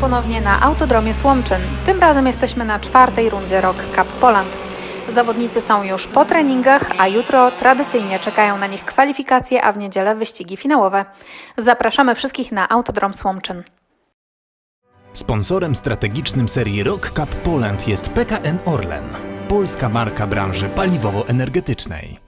ponownie na Autodromie Słomczyn. Tym razem jesteśmy na czwartej rundzie Rock Cup Poland. Zawodnicy są już po treningach, a jutro tradycyjnie czekają na nich kwalifikacje, a w niedzielę wyścigi finałowe. Zapraszamy wszystkich na Autodrom Słomczyn. Sponsorem strategicznym serii Rock Cup Poland jest PKN Orlen, polska marka branży paliwowo-energetycznej.